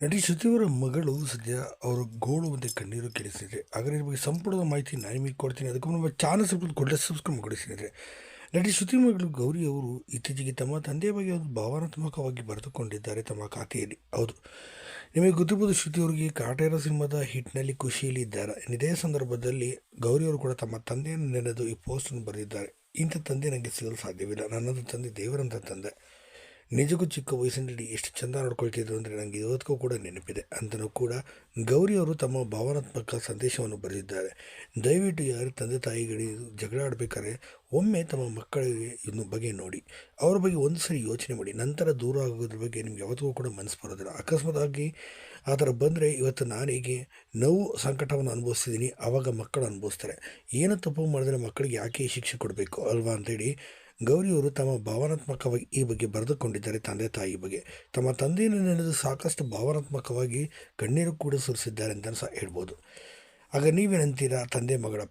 ನಟಿ ಶ್ರುತಿಯವರ ಮಗಳು ಸದ್ಯ ಅವರು ಗೋಳು ಮತ್ತು ಕಣ್ಣೀರು ಕೇಳಿಸಿದ್ರೆ ಹಾಗಾದರೆ ನಿಮಗೆ ಸಂಪೂರ್ಣ ಮಾಹಿತಿ ನಾನು ನಿಮಗೆ ಕೊಡ್ತೀನಿ. ಅದಕ್ಕೂ ನಮ್ಮ ಚಾನಲ್ ಸಬ್ಸ್ಕ್ರೈಬ್ ಕೂಡಲೇ ಸಬ್ಸ್ಕ್ರೈಬ್ ಕೊಡಿಸಿದರೆ ನಟಿ ಶ್ರುತಿ ಮಗಳು ಗೌರಿ ಅವರು ಇತ್ತೀಚೆಗೆ ತಮ್ಮ ತಂದೆಯ ಬಗ್ಗೆ ಒಂದು ಭಾವನಾತ್ಮಕವಾಗಿ ಬರೆದುಕೊಂಡಿದ್ದಾರೆ ತಮ್ಮ ಖಾತೆಯಲ್ಲಿ. ಹೌದು. ನಿಮಗೆ ಗೊತ್ತಿರ್ಬೋದು ಶ್ರುತಿ ಅವರಿಗೆ ಕಾಟೇರ ಸಿನಿಮಾದ ಹಿಟ್ನಲ್ಲಿ ಖುಷಿಯಲ್ಲಿ ಇದ್ದಾರೆ ಇದೇ ಸಂದರ್ಭದಲ್ಲಿ ಗೌರಿ ಅವರು ಕೂಡ ತಮ್ಮ ತಂದೆಯನ್ನು ನೆನೆದು ಈ ಪೋಸ್ಟನ್ನು ಬರೆದಿದ್ದಾರೆ. ಇಂಥ ತಂದೆ ನನಗೆ ಸಿಗಲು ಸಾಧ್ಯವಿಲ್ಲ. ನನ್ನದು ತಂದೆ ದೇವರಂತ ತಂದೆ. ನಿಜಕ್ಕೂ ಚಿಕ್ಕ ವಯಸ್ಸಿನಲ್ಲಿ ಎಷ್ಟು ಚೆಂದ ನೋಡ್ಕೊಳ್ತಿದ್ರು ಅಂದರೆ ನನಗೆ ಇವತ್ತಿಗೂ ಕೂಡ ನೆನಪಿದೆ. ಅಂತಲೂ ಕೂಡ ಗೌರಿ ಅವರು ತಮ್ಮ ಭಾವನಾತ್ಮಕ ಸಂದೇಶವನ್ನು ಬರೆದಿದ್ದಾರೆ. ದಯವಿಟ್ಟು ಯಾರು ತಂದೆ ತಾಯಿಗಳಿಗೆ ಜಗಳ ಆಡಬೇಕಾದ್ರೆ ಒಮ್ಮೆ ತಮ್ಮ ಮಕ್ಕಳಿಗೆ ಇನ್ನು ಬಗ್ಗೆ ನೋಡಿ. ಅವ್ರ ಬಗ್ಗೆ ಒಂದು ಸರಿ ಯೋಚನೆ ಮಾಡಿ. ನಂತರ ದೂರ ಆಗೋದ್ರ ಬಗ್ಗೆ ನಿಮ್ಗೆ ಯಾವತ್ತಿಗೂ ಕೂಡ ಮನಸ್ಸು ಬರೋದಿಲ್ಲ. ಅಕಸ್ಮಾತಾಗಿ ಆ ಥರ ಬಂದರೆ ಇವತ್ತು ನಾನು ಹೇಗೆ ನೋವು ಸಂಕಟವನ್ನು ಅನುಭವಿಸ್ತಿದ್ದೀನಿ. ಆವಾಗ ಮಕ್ಕಳು ಅನುಭವಿಸ್ತಾರೆ. ಏನು ತಪ್ಪು ಮಾಡಿದ್ರೆ ಮಕ್ಕಳಿಗೆ ಯಾಕೆ ಶಿಕ್ಷೆ ಕೊಡಬೇಕು ಅಲ್ವಾ ಅಂತೇಳಿ ಗೌರಿಯವರು ತಮ್ಮ ಭಾವನಾತ್ಮಕವಾಗಿ ಈ ಬಗ್ಗೆ ಬರೆದುಕೊಂಡಿದ್ದಾರೆ ತಂದೆ ತಾಯಿ ಬಗ್ಗೆ. ತಮ್ಮ ತಂದೆಯನ್ನು ನೆನೆದು ಸಾಕಷ್ಟು ಭಾವನಾತ್ಮಕವಾಗಿ ಕಣ್ಣೀರು ಕೂಡ ಸುರಿಸಿದ್ದಾರೆ ಅಂತ ಸಹ ಹೇಳ್ಬೋದು. ಆಗ ನೀವೇನಂತೀರಾ ತಂದೆ ಮಗಳ